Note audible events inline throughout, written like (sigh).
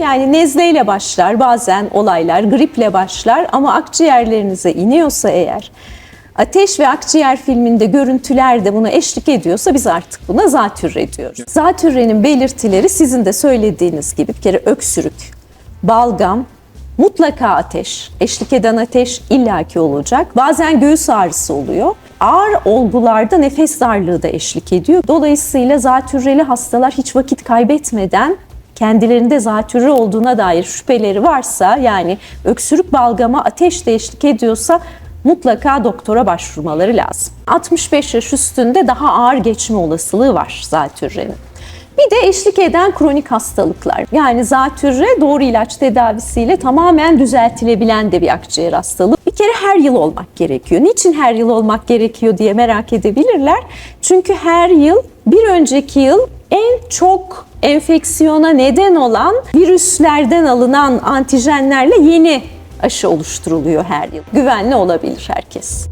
Yani nezleyle başlar, bazen olaylar griple başlar ama akciğerlerinize iniyorsa eğer Ateş ve Akciğer filminde görüntüler de buna eşlik ediyorsa biz artık buna zatürre diyoruz. Zatürrenin belirtileri sizin de söylediğiniz gibi bir kere öksürük, balgam, mutlaka ateş, eşlik eden ateş illaki olacak. Bazen göğüs ağrısı oluyor. Ağır olgularda nefes darlığı da eşlik ediyor. Dolayısıyla zatürreli hastalar hiç vakit kaybetmeden kendilerinde zatürre olduğuna dair şüpheleri varsa yani öksürük balgama ateş de eşlik ediyorsa mutlaka doktora başvurmaları lazım. 65 yaş üstünde daha ağır geçme olasılığı var zatürrenin. Bir de eşlik eden kronik hastalıklar. Yani zatürre doğru ilaç tedavisiyle tamamen düzeltilebilen de bir akciğer hastalığı. Bir kere her yıl olmak gerekiyor. Niçin her yıl olmak gerekiyor diye merak edebilirler. Çünkü her yıl bir önceki yıl en çok enfeksiyona neden olan virüslerden alınan antijenlerle yeni aşı oluşturuluyor her yıl. Güvenli olabilir herkes.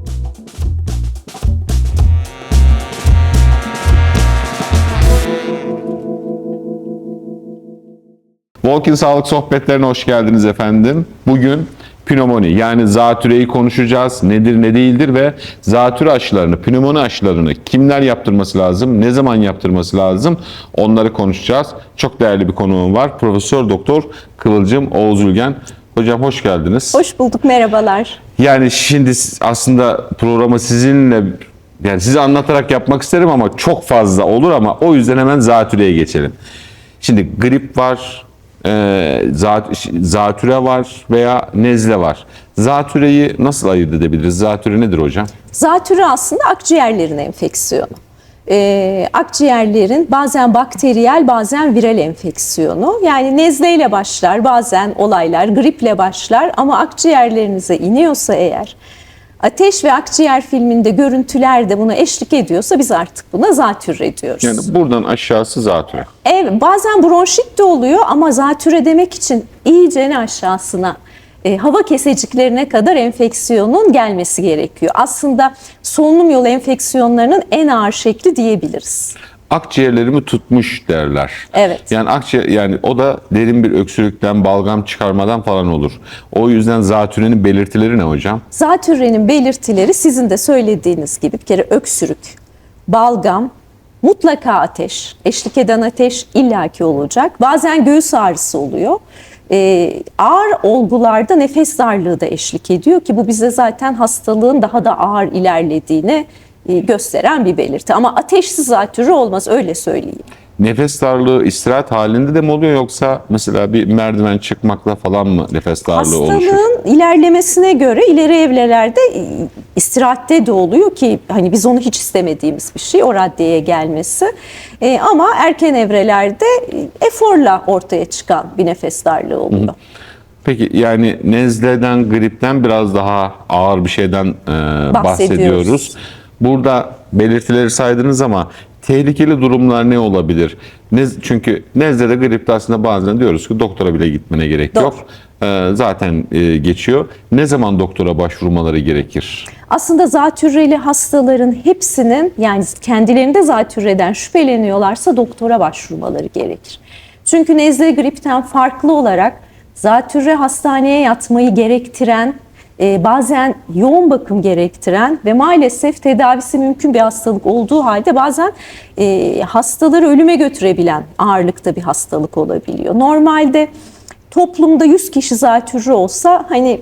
Walking Sağlık Sohbetlerine hoş geldiniz efendim. Bugün pnömoni yani zatüreyi konuşacağız. Nedir ne değildir ve zatüre aşılarını, pnömoni aşılarını kimler yaptırması lazım, ne zaman yaptırması lazım onları konuşacağız. Çok değerli bir konuğum var. Profesör Doktor Kıvılcım Oğuz Ülgen. Hocam hoş geldiniz. Hoş bulduk, merhabalar. Yani şimdi aslında programı sizinle yani size anlatarak yapmak isterim ama çok fazla olur ama o yüzden hemen zatüreye geçelim. Şimdi grip var, e, zat, zatüre var veya nezle var. Zatüreyi nasıl ayırt edebiliriz? Zatüre nedir hocam? Zatürre aslında akciğerlerin enfeksiyonu. Ee, akciğerlerin bazen bakteriyel bazen viral enfeksiyonu. Yani nezleyle başlar, bazen olaylar griple başlar ama akciğerlerinize iniyorsa eğer Ateş ve Akciğer filminde görüntüler de buna eşlik ediyorsa biz artık buna zatürre diyoruz. Yani buradan aşağısı zatüre. Evet, bazen bronşit de oluyor ama zatüre demek için iyicene aşağısına e, hava keseciklerine kadar enfeksiyonun gelmesi gerekiyor. Aslında solunum yolu enfeksiyonlarının en ağır şekli diyebiliriz. Akciğerlerimi tutmuş derler. Evet. Yani akciğer yani o da derin bir öksürükten, balgam çıkarmadan falan olur. O yüzden zatürenin belirtileri ne hocam? Zatürrenin belirtileri sizin de söylediğiniz gibi bir kere öksürük, balgam, mutlaka ateş, eşlik eden ateş illaki olacak. Bazen göğüs ağrısı oluyor. Ee, ağır olgularda nefes darlığı da eşlik ediyor ki bu bize zaten hastalığın daha da ağır ilerlediğini e, gösteren bir belirti. Ama ateşsiz zatürre olmaz öyle söyleyeyim. Nefes darlığı istirahat halinde de mi oluyor yoksa mesela bir merdiven çıkmakla falan mı nefes darlığı oluşuyor? Hastalığın ilerlemesine göre ileri evrelerde e, istirahatte de oluyor ki hani biz onu hiç istemediğimiz bir şey o raddeye gelmesi. E, ama erken evrelerde e, eforla ortaya çıkan bir nefes darlığı oluyor. Peki yani nezleden, gripten biraz daha ağır bir şeyden e, bahsediyoruz. Bahsediyoruz. Burada belirtileri saydınız ama tehlikeli durumlar ne olabilir? Ne, çünkü nezlede, gripte aslında bazen diyoruz ki doktora bile gitmene gerek Doğru. yok. E, zaten e, geçiyor. Ne zaman doktora başvurmaları gerekir? Aslında zatürreli hastaların hepsinin yani kendilerinde zatürreden şüpheleniyorlarsa doktora başvurmaları gerekir. Çünkü nezle gripten farklı olarak zatürre hastaneye yatmayı gerektiren, e, bazen yoğun bakım gerektiren ve maalesef tedavisi mümkün bir hastalık olduğu halde bazen e, hastaları ölüme götürebilen ağırlıkta bir hastalık olabiliyor. Normalde toplumda 100 kişi zatürre olsa hani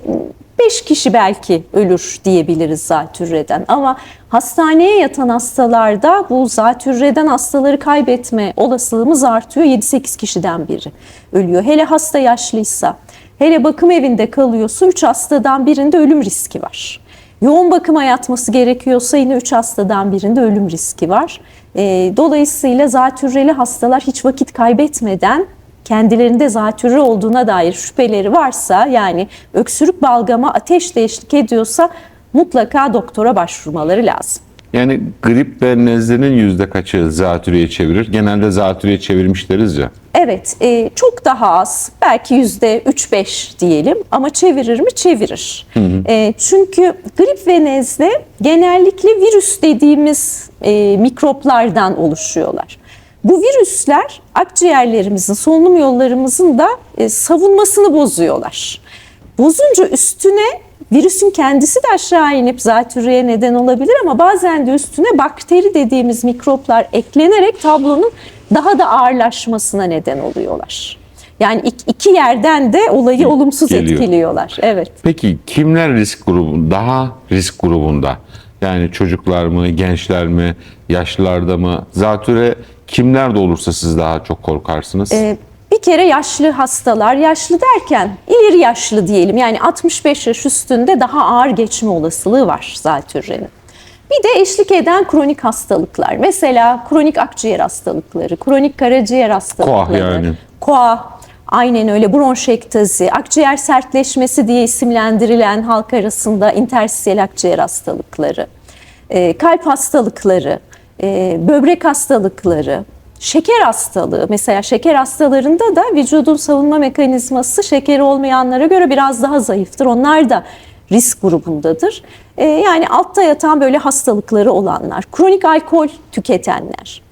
5 kişi belki ölür diyebiliriz zatürreden ama hastaneye yatan hastalarda bu zatürreden hastaları kaybetme olasılığımız artıyor. 7-8 kişiden biri ölüyor. Hele hasta yaşlıysa, hele bakım evinde kalıyorsa 3 hastadan birinde ölüm riski var. Yoğun bakıma yatması gerekiyorsa yine 3 hastadan birinde ölüm riski var. Ee, dolayısıyla zatürreli hastalar hiç vakit kaybetmeden kendilerinde zatürre olduğuna dair şüpheleri varsa yani öksürük balgama ateş de eşlik ediyorsa mutlaka doktora başvurmaları lazım. Yani grip ve nezlenin yüzde kaçı zatürreye çevirir? Genelde zatürreye çevirmiş deriz ya. Evet, e, çok daha az, belki yüzde 3-5 diyelim ama çevirir mi? Çevirir. E, çünkü grip ve nezle genellikle virüs dediğimiz e, mikroplardan oluşuyorlar. Bu virüsler akciğerlerimizin, solunum yollarımızın da e, savunmasını bozuyorlar. Bozunca üstüne virüsün kendisi de aşağı inip zatürreye neden olabilir ama bazen de üstüne bakteri dediğimiz mikroplar eklenerek tablonun daha da ağırlaşmasına neden oluyorlar. Yani ik- iki yerden de olayı olumsuz Geliyor. etkiliyorlar. Evet. Peki kimler risk grubu daha risk grubunda? Yani çocuklar mı, gençler mi, yaşlılarda mı? Zatüre kimlerde olursa siz daha çok korkarsınız? Ee, bir kere yaşlı hastalar, yaşlı derken ileri yaşlı diyelim yani 65 yaş üstünde daha ağır geçme olasılığı var zatürrenin. Bir de eşlik eden kronik hastalıklar. Mesela kronik akciğer hastalıkları, kronik karaciğer hastalıkları. yani. Koa, aynen öyle bronşektazi, akciğer sertleşmesi diye isimlendirilen halk arasında interstisiyel akciğer hastalıkları, e, kalp hastalıkları, e, böbrek hastalıkları, şeker hastalığı. Mesela şeker hastalarında da vücudun savunma mekanizması şekeri olmayanlara göre biraz daha zayıftır. Onlar da risk grubundadır. E, yani altta yatan böyle hastalıkları olanlar, kronik alkol tüketenler.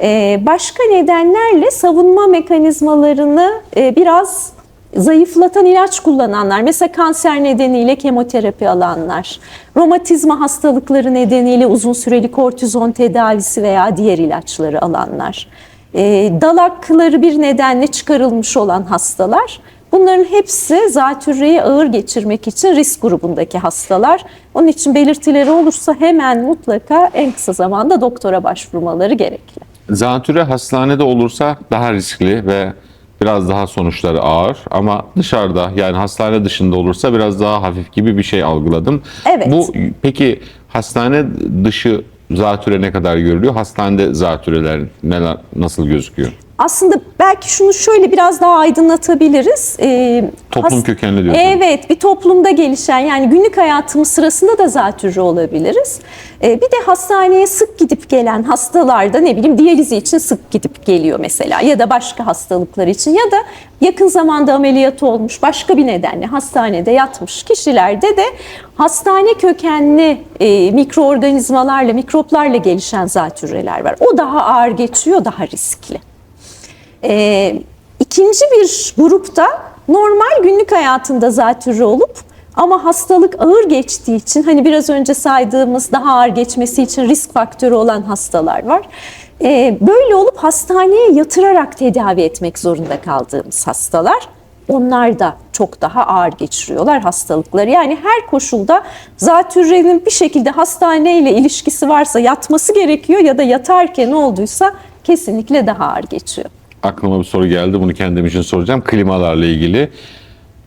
Ee, başka nedenlerle savunma mekanizmalarını e, biraz zayıflatan ilaç kullananlar, mesela kanser nedeniyle kemoterapi alanlar, romatizma hastalıkları nedeniyle uzun süreli kortizon tedavisi veya diğer ilaçları alanlar, e, dalakları bir nedenle çıkarılmış olan hastalar, bunların hepsi zatürreyi ağır geçirmek için risk grubundaki hastalar. Onun için belirtileri olursa hemen mutlaka en kısa zamanda doktora başvurmaları gerekli. Zatüre hastanede olursa daha riskli ve biraz daha sonuçları ağır ama dışarıda yani hastane dışında olursa biraz daha hafif gibi bir şey algıladım. Evet. Bu peki hastane dışı zatüre ne kadar görülüyor? Hastanede zatüreler neler nasıl gözüküyor? Aslında belki şunu şöyle biraz daha aydınlatabiliriz. Ee, Toplum kökenli diyorsun. Evet, bir toplumda gelişen yani günlük hayatımız sırasında da zatürre olabiliriz. Ee, bir de hastaneye sık gidip gelen hastalarda ne bileyim diyalizi için sık gidip geliyor mesela ya da başka hastalıklar için ya da yakın zamanda ameliyat olmuş başka bir nedenle hastanede yatmış kişilerde de hastane kökenli e, mikroorganizmalarla, mikroplarla gelişen zatürreler var. O daha ağır geçiyor, daha riskli. Ee, ikinci bir grupta normal günlük hayatında zatürre olup ama hastalık ağır geçtiği için hani biraz önce saydığımız daha ağır geçmesi için risk faktörü olan hastalar var. Ee, böyle olup hastaneye yatırarak tedavi etmek zorunda kaldığımız hastalar onlar da çok daha ağır geçiriyorlar hastalıkları. Yani her koşulda zatürrenin bir şekilde hastaneyle ilişkisi varsa yatması gerekiyor ya da yatarken olduysa kesinlikle daha ağır geçiyor. Aklıma bir soru geldi. Bunu kendim için soracağım. Klimalarla ilgili.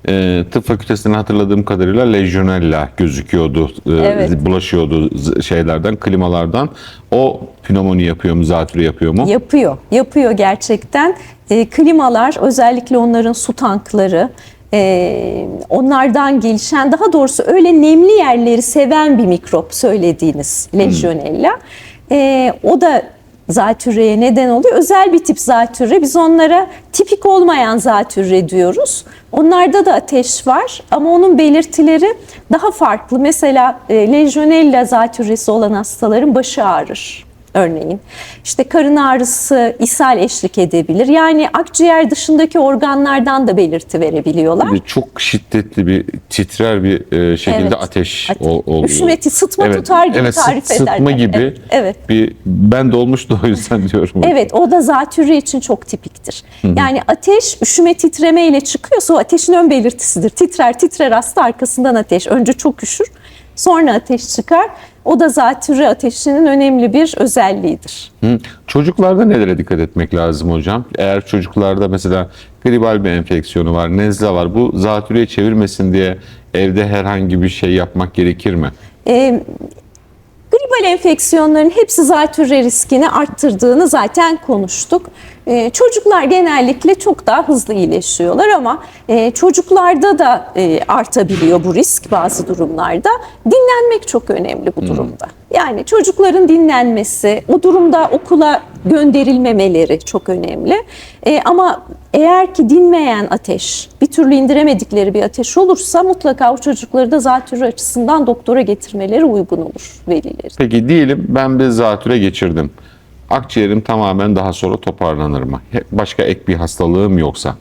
Ee, tıp fakültesinden hatırladığım kadarıyla Legionella gözüküyordu. Ee, Evet. Bulaşıyordu şeylerden, klimalardan. O pnömoni yapıyor mu, zatürre yapıyor mu? Yapıyor, yapıyor gerçekten. E, klimalar, özellikle onların su tankları, e, onlardan gelişen, daha doğrusu öyle nemli yerleri seven bir mikrop söylediğiniz Legionella. E, o da zatürreye neden oluyor. Özel bir tip zatürre. Biz onlara tipik olmayan zatürre diyoruz. Onlarda da ateş var ama onun belirtileri daha farklı. Mesela e, Legionella zatürresi olan hastaların başı ağrır örneğin. İşte karın ağrısı, ishal eşlik edebilir. Yani akciğer dışındaki organlardan da belirti verebiliyorlar. Bir Çok şiddetli bir titrer bir e, şekilde Evet. ateş Ate- ol- oluyor. Üşümeti, sıtma Evet, tutar gibi evet, sıt- tarif Sıtma ederler. gibi Evet, evet. bir ben de olmuştu o yüzden (laughs) diyorum. Evet o da zatürre için çok tipiktir. Yani ateş üşüme titreme ile çıkıyorsa o ateşin ön belirtisidir. Titrer titrer hasta arkasından ateş. Önce çok üşür sonra ateş çıkar. O da zatürre ateşinin önemli bir özelliğidir. Hı. Çocuklarda nelere dikkat etmek lazım hocam? Eğer çocuklarda mesela gribal bir enfeksiyonu var, nezle var. Bu zatürreye çevirmesin diye evde herhangi bir şey yapmak gerekir mi? Ee, gribal enfeksiyonların hepsi zatürre riskini arttırdığını zaten konuştuk. Ee, çocuklar genellikle çok daha hızlı iyileşiyorlar ama e, çocuklarda da e, artabiliyor bu risk bazı durumlarda. Dinlenmek çok önemli bu durumda. Yani çocukların dinlenmesi, o durumda okula gönderilmemeleri çok önemli. E, ama eğer ki dinmeyen ateş, bir türlü indiremedikleri bir ateş olursa mutlaka o çocukları da zatürre açısından doktora getirmeleri uygun olur velilerin. Peki diyelim ben bir zatüre geçirdim. Akciğerim tamamen daha sonra toparlanır mı? Başka ek bir hastalığım yoksa.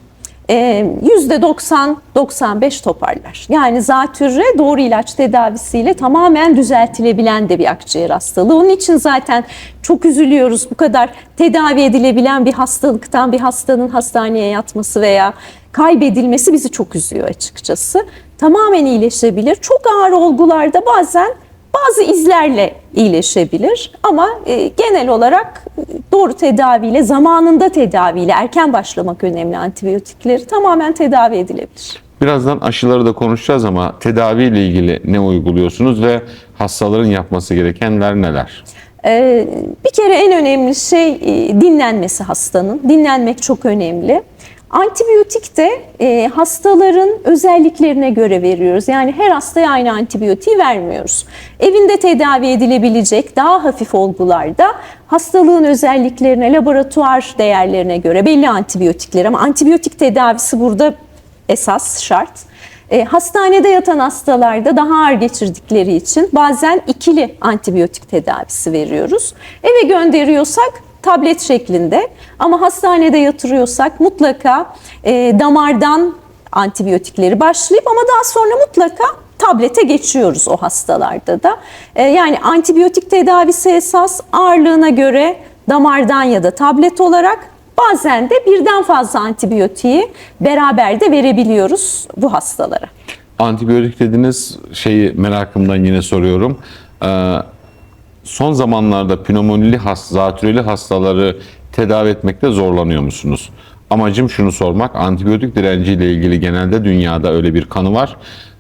Ee, %90-95 toparlar. Yani zatürre doğru ilaç tedavisiyle tamamen düzeltilebilen de bir akciğer hastalığı. Onun için zaten çok üzülüyoruz bu kadar tedavi edilebilen bir hastalıktan bir hastanın hastaneye yatması veya kaybedilmesi bizi çok üzüyor açıkçası. Tamamen iyileşebilir. Çok ağır olgularda bazen bazı izlerle iyileşebilir ama e, genel olarak doğru tedaviyle, zamanında tedaviyle, erken başlamak önemli antibiyotikleri tamamen tedavi edilebilir. Birazdan aşıları da konuşacağız ama tedaviyle ilgili ne uyguluyorsunuz ve hastaların yapması gerekenler neler? Ee, bir kere en önemli şey e, dinlenmesi hastanın. Dinlenmek çok önemli. Antibiyotik de e, hastaların özelliklerine göre veriyoruz. Yani her hastaya aynı antibiyotiği vermiyoruz. Evinde tedavi edilebilecek daha hafif olgularda hastalığın özelliklerine, laboratuvar değerlerine göre belli antibiyotikler ama antibiyotik tedavisi burada esas şart. E, hastanede yatan hastalarda daha ağır geçirdikleri için bazen ikili antibiyotik tedavisi veriyoruz. Eve gönderiyorsak tablet şeklinde ama hastanede yatırıyorsak mutlaka e, damardan antibiyotikleri başlayıp ama daha sonra mutlaka tablete geçiyoruz o hastalarda da. E, yani antibiyotik tedavisi esas ağırlığına göre damardan ya da tablet olarak Bazen de birden fazla antibiyotiği beraber de verebiliyoruz bu hastalara. Antibiyotik dediğiniz şeyi merakımdan yine soruyorum. Ee, son zamanlarda pneumonili has, zatürreli hastaları tedavi etmekte zorlanıyor musunuz? Amacım şunu sormak, antibiyotik direnciyle ilgili genelde dünyada öyle bir kanı var.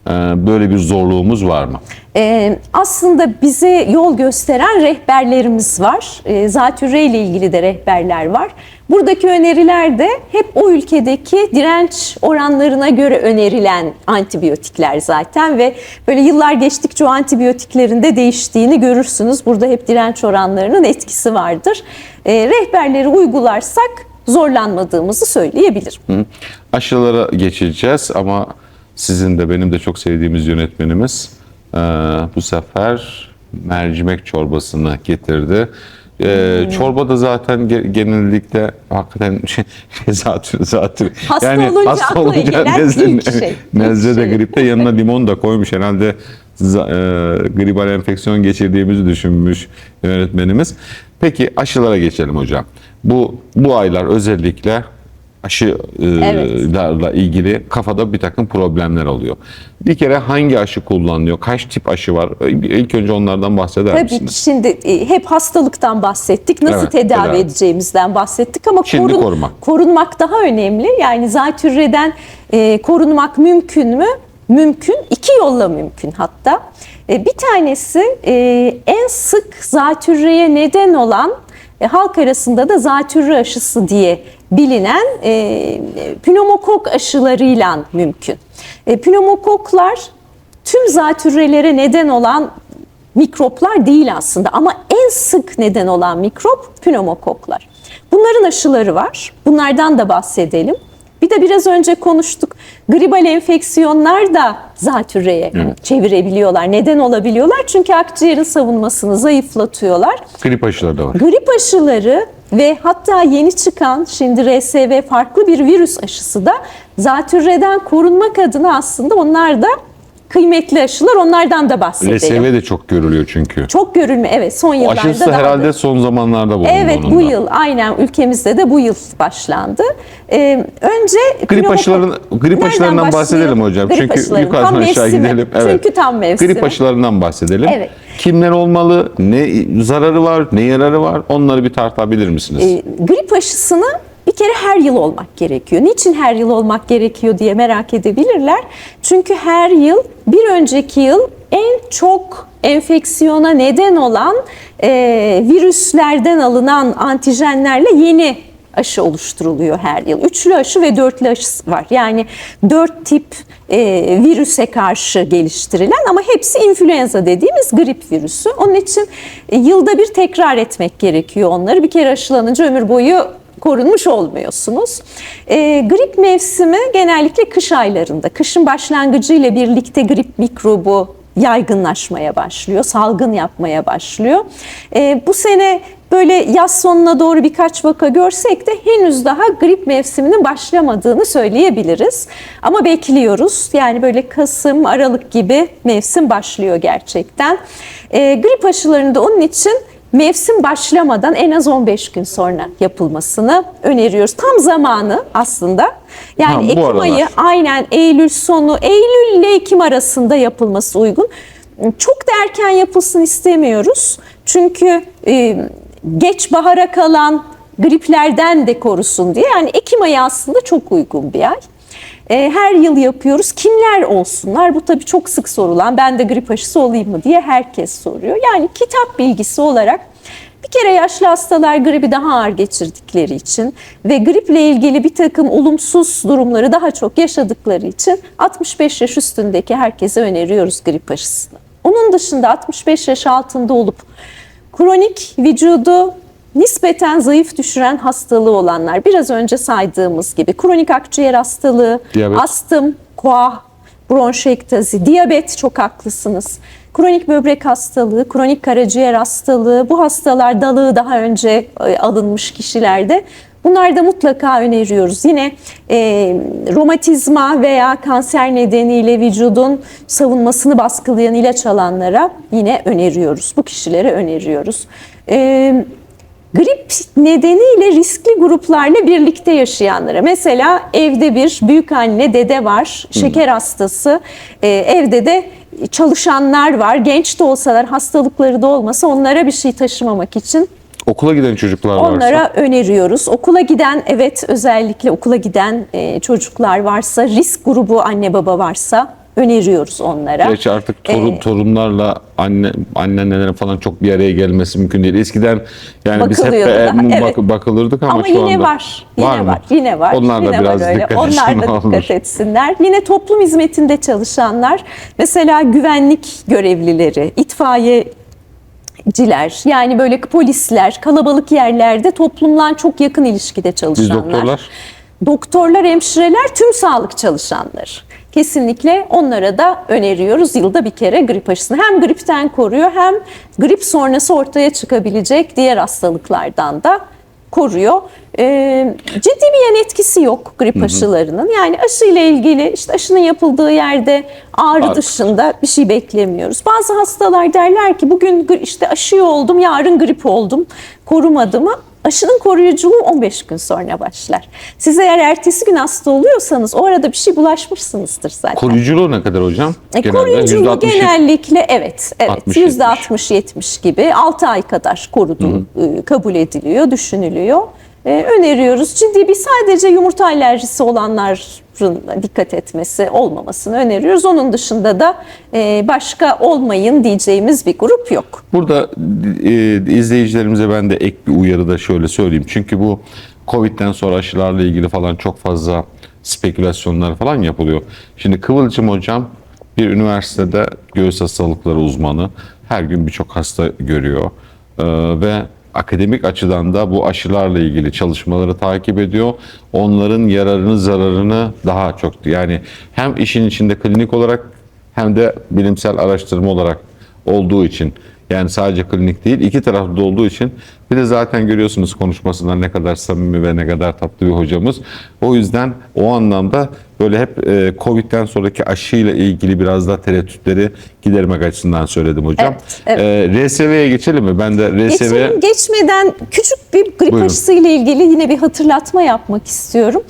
Ee, böyle bir zorluğumuz var mı? Ee, aslında bize yol gösteren rehberlerimiz var. Ee, zatürre ile ilgili de rehberler var. Buradaki öneriler de hep o ülkedeki direnç oranlarına göre önerilen antibiyotikler zaten ve böyle yıllar geçtikçe o antibiyotiklerin de değiştiğini görürsünüz. Burada hep direnç oranlarının etkisi vardır. Ee, rehberleri uygularsak zorlanmadığımızı söyleyebilirim. Hı. Aşılara geçeceğiz ama sizin de benim de çok sevdiğimiz yönetmenimiz e, bu sefer mercimek çorbasını getirdi. E, Çorba da zaten ge- genellikle hakikaten şey, (laughs) şey zatürre. Hasta olunca akla gelen ilk şey, ilk nezle de şey. gripte yanına limon da koymuş herhalde e, gribal enfeksiyon geçirdiğimizi düşünmüş yönetmenimiz. Peki aşılara geçelim hocam. Bu bu aylar özellikle aşılarla ilgili kafada bir takım problemler oluyor. Bir kere hangi aşı kullanılıyor? Kaç tip aşı var? İlk önce onlardan bahseder Tabii misiniz? ki şimdi e, hep hastalıktan bahsettik. Nasıl Evet, tedavi, tedavi. edeceğimizden bahsettik ama Şimdi korumak. korunmak daha önemli. Yani zatürreden e, korunmak mümkün mü? Mümkün. İki yolla mümkün hatta. E, bir tanesi e, en sık zatürreye neden olan e, halk arasında da zatürre aşısı diye bilinen e, pneumokok aşılarıyla mümkün. E, pneumokoklar tüm zatürrelere neden olan mikroplar değil aslında ama en sık neden olan mikrop pneumokoklar. Bunların aşıları var. Bunlardan da bahsedelim. Bir de biraz önce konuştuk. Gribal enfeksiyonlar da zatürreye çevirebiliyorlar. Neden olabiliyorlar? Çünkü akciğerin savunmasını zayıflatıyorlar. Grip aşıları da var. Grip aşıları ve hatta yeni çıkan şimdi RSV farklı bir virüs aşısı da zatürreden korunmak adına aslında onlar da kıymetli aşılar. Onlardan da bahsedelim. RSV de çok görülüyor çünkü. Çok görülme evet son O yıllarda aşısı daha herhalde da- son zamanlarda bulundu Evet onun bu da. yıl aynen ülkemizde de bu yıl başlandı. Ee, önce Grip aşılarını grip aşılarından bahsedelim hocam. Grip Çünkü yukarıdan Tam aşağı mevsimi. gidelim. Çünkü tam mevsimi. Grip aşılarından bahsedelim. Evet. Kimler olmalı? Ne zararı var? Ne yararı var? Onları bir tartabilir misiniz? Ee, grip aşısını bir kere her yıl olmak gerekiyor. Niçin her yıl olmak gerekiyor diye merak edebilirler. Çünkü her yıl bir önceki yıl en çok enfeksiyona neden olan e, virüslerden alınan antijenlerle yeni aşı oluşturuluyor her yıl. Üçlü aşı ve dörtlü aşı var. Yani dört tip e, virüse karşı geliştirilen ama hepsi influenza dediğimiz grip virüsü. Onun için e, yılda bir tekrar etmek gerekiyor onları. Bir kere aşılanınca ömür boyu korunmuş olmuyorsunuz. E, grip mevsimi genellikle kış aylarında. Kışın başlangıcı ile birlikte grip mikrobu yaygınlaşmaya başlıyor, salgın yapmaya başlıyor. E, bu sene böyle yaz sonuna doğru birkaç vaka görsek de henüz daha grip mevsiminin başlamadığını söyleyebiliriz. Ama bekliyoruz. Yani böyle Kasım, Aralık gibi mevsim başlıyor gerçekten. E, grip aşılarında onun için mevsim başlamadan en az 15 gün sonra yapılmasını öneriyoruz. Tam zamanı aslında. Yani Ha, Ekim aralar. ayı aynen Eylül sonu, Eylül ile Ekim arasında yapılması uygun. Çok da erken yapılsın istemiyoruz. Çünkü e, geç bahara kalan griplerden de korusun diye. Yani Ekim ayı aslında çok uygun bir ay. E, her yıl yapıyoruz. Kimler olsunlar? Bu tabii çok sık sorulan. Ben de grip aşısı olayım mı diye herkes soruyor. Yani kitap bilgisi olarak bir kere yaşlı hastalar gribi daha ağır geçirdikleri için ve griple ilgili bir takım olumsuz durumları daha çok yaşadıkları için 65 yaş üstündeki herkese öneriyoruz grip aşısını. Onun dışında 65 yaş altında olup kronik vücudu nispeten zayıf düşüren hastalığı olanlar biraz önce saydığımız gibi kronik akciğer hastalığı, Diyabet. astım, koah, bronşektazi, diyabet çok haklısınız. Kronik böbrek hastalığı, kronik karaciğer hastalığı, bu hastalar dalığı daha önce e, alınmış kişilerde Bunlar da mutlaka öneriyoruz. Yine e, romatizma veya kanser nedeniyle vücudun savunmasını baskılayan ilaç alanlara yine öneriyoruz. Bu kişilere öneriyoruz. E, Grip nedeniyle riskli gruplarla birlikte yaşayanlara. Mesela evde bir büyük anne dede var şeker hastası. Ee, evde de çalışanlar var. Genç de olsalar hastalıkları da olmasa onlara bir şey taşımamak için Okula giden çocuklar varsa. onlara öneriyoruz. Okula giden evet özellikle okula giden e, çocuklar varsa risk grubu anne baba varsa öneriyoruz onlara. Gerçi artık torun Ee, torunlarla anne annelerin falan çok bir araya gelmesi mümkün değil. Eskiden yani biz hep bak- evet. bakılırdık ama, Ama şu yine anda var. Yine var. mı? Yine var. Onlar da biraz var dikkat Onlar da dikkat etsinler. Yine toplum hizmetinde çalışanlar, mesela güvenlik görevlileri, itfaiyeciler, yani böyle polisler, kalabalık yerlerde toplumla çok yakın ilişkide Biz çalışanlar. doktorlar Doktorlar, hemşireler, tüm sağlık çalışanları. Kesinlikle onlara da öneriyoruz yılda bir kere grip aşısını. Hem gripten koruyor hem grip sonrası ortaya çıkabilecek diğer hastalıklardan da koruyor. Ee, ciddi bir yan etkisi yok grip aşılarının. Yani aşıyla ilgili işte aşının yapıldığı yerde ağrı Ağrı. dışında bir şey beklemiyoruz. Bazı hastalar derler ki bugün işte aşı oldum, yarın grip oldum, korumadı mı? Aşının koruyuculuğu 15 gün sonra başlar. Siz eğer ertesi gün hasta oluyorsanız o arada bir şey bulaşmışsınızdır zaten. koruyuculuğu ne kadar hocam? E, Genelde koruyuculuğu %60 genellikle evet, evet 60, yüzde 60-70 gibi 6 ay kadar koruduğu e, kabul ediliyor, düşünülüyor. E, öneriyoruz. Ciddi bir sadece yumurta alerjisi olanların dikkat etmesi olmamasını öneriyoruz. Onun dışında da e, başka olmayın diyeceğimiz bir grup yok. Burada e, izleyicilerimize ben de ek bir uyarı da şöyle söyleyeyim. Çünkü bu Covid'den sonra aşılarla ilgili falan çok fazla spekülasyonlar falan yapılıyor. Şimdi Kıvılcım hocam bir üniversitede göğüs hastalıkları uzmanı. Her gün birçok hasta görüyor. Ee, ve akademik açıdan da bu aşılarla ilgili çalışmaları takip ediyor. Onların yararını, zararını daha çok yani hem işin içinde klinik olarak hem de bilimsel araştırma olarak olduğu için yani sadece klinik değil iki taraflı olduğu için bir de zaten görüyorsunuz konuşmasından ne kadar samimi ve ne kadar tatlı bir hocamız. O yüzden o anlamda böyle hep e, Covid'den sonraki aşıyla ilgili biraz daha tereddütleri gidermek açısından söyledim hocam. Evet, E, RSV'ye geçelim mi? Ben de RSV Geçelim, geçmeden küçük bir grip Buyurun. aşısı ile ilgili yine bir hatırlatma yapmak istiyorum.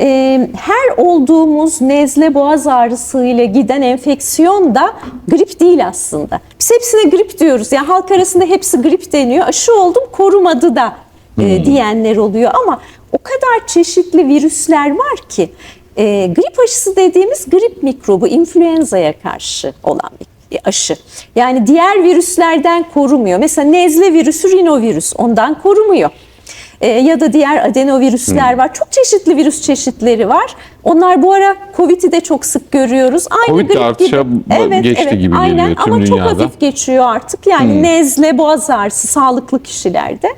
Ee, her olduğumuz nezle boğaz ağrısı ile giden enfeksiyon da grip değil aslında. Biz hepsine grip diyoruz. Yani halk arasında hepsi grip deniyor. Aşı oldum korumadı da e, diyenler oluyor ama o kadar çeşitli virüsler var ki e, grip aşısı dediğimiz grip mikrobu influenza'ya karşı olan bir aşı. Yani diğer virüslerden korumuyor. Mesela nezle virüsü rinovirüs ondan korumuyor. Ee, ya da diğer adenovirüsler var. Çok çeşitli virüs çeşitleri var. Onlar bu ara Covid'i de çok sık görüyoruz. Aynı Covid de artışa gibi. ba- geçti gibi aynen. geliyor tüm Ama çok dünyada. hafif geçiyor artık. Yani nezle, boğaz ağrısı sağlıklı kişilerde.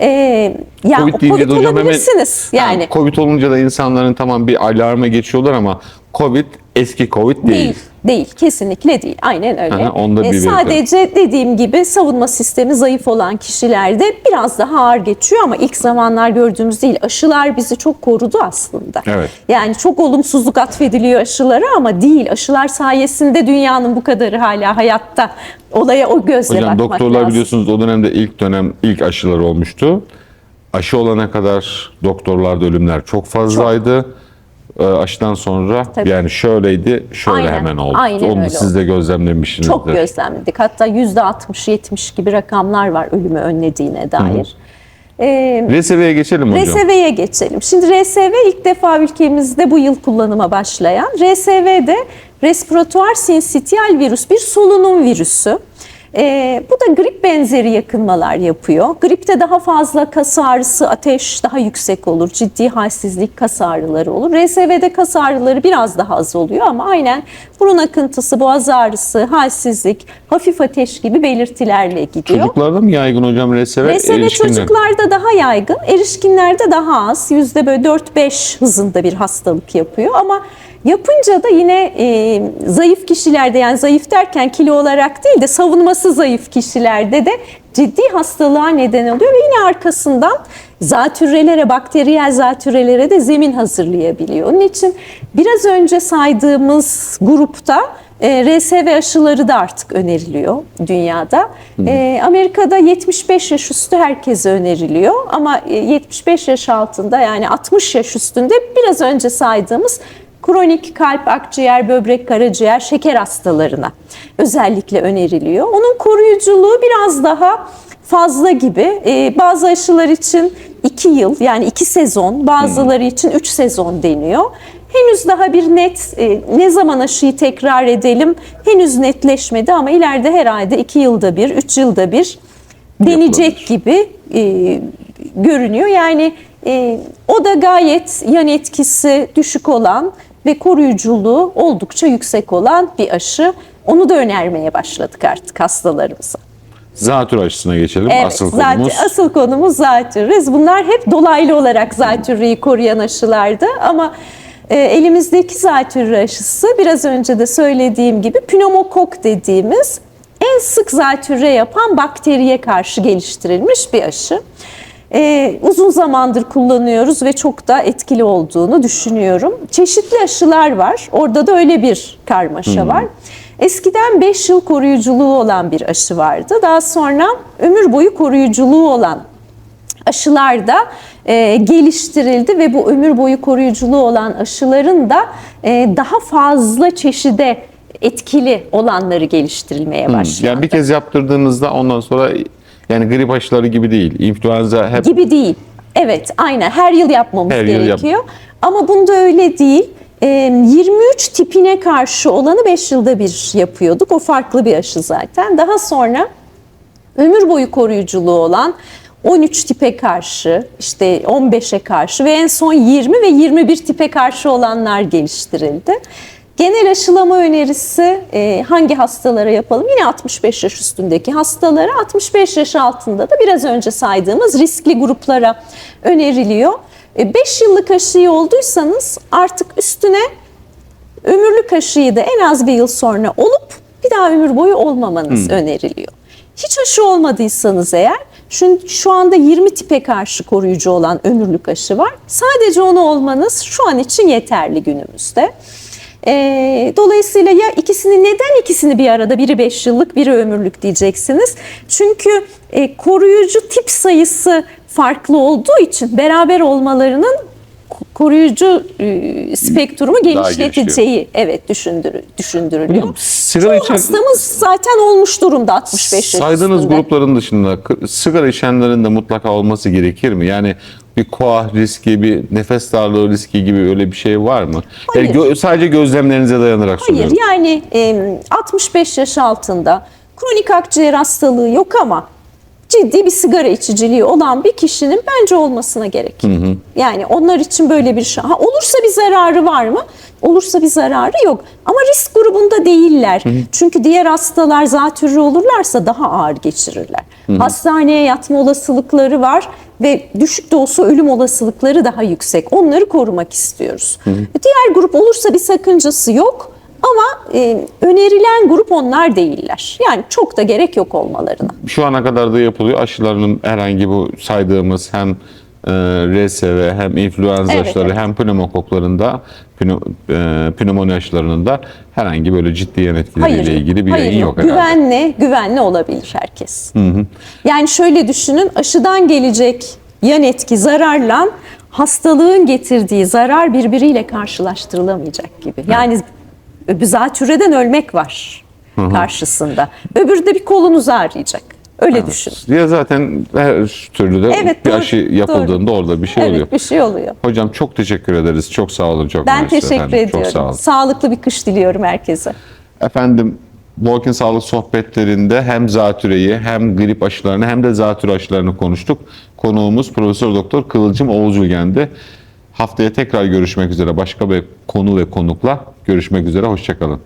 Ee, yani Covid Covid de hocam hemen olabilirsiniz. Yani Ha, Covid olunca da insanların tamam bir alarma geçiyorlar ama Covid eski Covid değil. değil. Değil, kesinlikle değil. Aynen öyle. Aha, onda E, sadece dediğim gibi savunma sistemi zayıf olan kişilerde biraz daha ağır geçiyor ama ilk zamanlar gördüğümüz değil. Aşılar bizi çok korudu aslında. Evet. Yani çok olumsuzluk atfediliyor aşılara ama değil. Aşılar sayesinde dünyanın bu kadarı hala hayatta. Olaya o gözle Hocam bakmak doktorlar lazım. biliyorsunuz o dönemde ilk dönem ilk aşıları olmuştu. Aşı olana kadar doktorlarda ölümler çok fazlaydı. Ee, aşıdan sonra Tabii. yani şöyleydi, şöyle Aynen, hemen oldu. aynen Onu öyle siz de gözlemlemişsinizdir. Çok gözlemledik. Hatta %60-70 gibi rakamlar var ölümü önlediğine dair. Ee, RSV'ye geçelim hocam. RSV'ye geçelim. Şimdi RSV ilk defa ülkemizde bu yıl kullanıma başlayan. RSV de respiratuar sinsitiyal virüs, bir solunum virüsü. Ee, bu da grip benzeri yakınmalar yapıyor. Gripte daha fazla kas ağrısı, ateş daha yüksek olur. Ciddi halsizlik, kas ağrıları olur. RSV'de kas ağrıları biraz daha az oluyor ama aynen burun akıntısı, boğaz ağrısı, halsizlik, hafif ateş gibi belirtilerle gidiyor. Çocuklarda mı yaygın hocam RSV? RSV çocuklarda daha yaygın, erişkinlerde daha az. Yüzde böyle 4-5 hızında bir hastalık yapıyor ama yapınca da yine e, zayıf kişilerde yani zayıf derken kilo olarak değil de savunması zayıf kişilerde de ciddi hastalığa neden oluyor ve yine arkasından zatürrelere, bakteriyel zatürrelere de zemin hazırlayabiliyor. Onun için biraz önce saydığımız grupta e, RSV aşıları da artık öneriliyor dünyada. E, Amerika'da 75 yaş üstü herkese öneriliyor ama e, 75 yaş altında yani 60 yaş üstünde biraz önce saydığımız kronik kalp, akciğer, böbrek, karaciğer, şeker hastalarına özellikle öneriliyor. Onun koruyuculuğu biraz daha fazla gibi. Ee, bazı aşılar için 2 yıl yani 2 sezon, bazıları için 3 sezon deniyor. Henüz daha bir net e, ne zaman aşıyı tekrar edelim henüz netleşmedi ama ileride herhalde 2 yılda bir, 3 yılda bir deneyecek gibi e, görünüyor. Yani e, o da gayet yan etkisi düşük olan ve koruyuculuğu oldukça yüksek olan bir aşı. Onu da önermeye başladık artık hastalarımıza. Zatür aşısına geçelim. Evet, Asıl zaten konumuz. asıl konumuz zatürre. Bunlar hep dolaylı olarak zatürreyi koruyan aşılardı ama e, elimizdeki zatürre aşısı biraz önce de söylediğim gibi pneumokok dediğimiz en sık zatürre yapan bakteriye karşı geliştirilmiş bir aşı. E, uzun zamandır kullanıyoruz ve çok da etkili olduğunu düşünüyorum. Çeşitli aşılar var. Orada da öyle bir karmaşa var. Eskiden 5 yıl koruyuculuğu olan bir aşı vardı. Daha sonra ömür boyu koruyuculuğu olan aşılar da e, geliştirildi ve bu ömür boyu koruyuculuğu olan aşıların da e, daha fazla çeşide etkili olanları geliştirilmeye başlandı. Yani bir kez yaptırdığınızda ondan sonra yani grip aşıları gibi değil. İnfluenza hep gibi değil. Evet, aynen. Her yıl yapmamız Her yıl yap- gerekiyor. Ama bunda öyle değil. Ee, 23 tipine karşı olanı 5 yılda bir yapıyorduk. O farklı bir aşı zaten. Daha sonra ömür boyu koruyuculuğu olan 13 tipe karşı, işte 15'e karşı ve en son 20 ve 21 tipe karşı olanlar geliştirildi. Genel aşılama önerisi e, hangi hastalara yapalım? Yine 65 yaş üstündeki hastalara, 65 yaş altında da biraz önce saydığımız riskli gruplara öneriliyor. 5 yıllık aşıyı olduysanız artık üstüne ömürlük aşıyı da en az bir yıl sonra olup bir daha ömür boyu olmamanız öneriliyor. Hiç aşı olmadıysanız eğer şu, şu anda 20 tipe karşı koruyucu olan ömürlük aşı var. Sadece onu olmanız şu an için yeterli günümüzde. Ee, dolayısıyla ya ikisini neden ikisini bir arada biri 5 yıllık biri ömürlük diyeceksiniz. Çünkü e, koruyucu tip sayısı farklı olduğu için beraber olmalarının koruyucu e, spektrumu genişleteceği evet düşündürü, düşündürülüyor. sigara Çoğu içen- hastamız zaten olmuş durumda 65 yaş Saydığınız üstünde. grupların dışında sigara içenlerin de mutlaka olması gerekir mi? Yani bir koah riski, bir nefes darlığı riski gibi öyle bir şey var mı? Yani Hayır. gö- sadece gözlemlerinize dayanarak Hayır soruyorum. yani e, 65 yaş altında kronik akciğer hastalığı yok ama ciddi bir sigara içiciliği olan bir kişinin bence olmasına gerek. Yani onlar için böyle bir şey. Ha, olursa bir zararı var mı? Olursa bir zararı yok. Ama risk grubunda değiller. Çünkü diğer hastalar zatürre olurlarsa daha ağır geçirirler. Hastaneye yatma olasılıkları var ve düşük de olsa ölüm olasılıkları daha yüksek. Onları korumak istiyoruz. Diğer grup olursa bir sakıncası yok. Ama e, önerilen grup onlar değiller. Yani çok da gerek yok olmalarına. Şu ana kadar da yapılıyor. Aşılarının herhangi bu saydığımız hem e, RSV hem influenza Evet, aşıları evet. hem pneumokoklarında pneu, e, pnömoni aşılarının da herhangi böyle ciddi yan etkileriyle ilgili bir hayır yayın yok, herhalde. Güvenli, güvenli olabilir herkes. Yani şöyle düşünün, aşıdan gelecek yan etki zararla hastalığın getirdiği zarar birbiriyle karşılaştırılamayacak gibi. Yani bir zatürreden ölmek var karşısında. Öbürü de bir kolunuzu ağrıyacak. Öyle düşünün. Ya zaten her türlü de Evet, bir doğru, aşı yapıldığında orada bir şey evet, oluyor. bir şey oluyor. Hocam çok teşekkür ederiz. Çok sağ olun. Çok Ben teşekkür efendim. ediyorum. Çok sağ olun. Sağlıklı bir kış diliyorum herkese. Efendim Walking Sağlık sohbetlerinde hem zatüreyi hem grip aşılarını hem de zatürre aşılarını konuştuk. Konuğumuz Profesör Doktor Kıvılcım Oğuzülgen'di. Haftaya tekrar görüşmek üzere başka bir konu ve konukla görüşmek üzere. Hoşçakalın.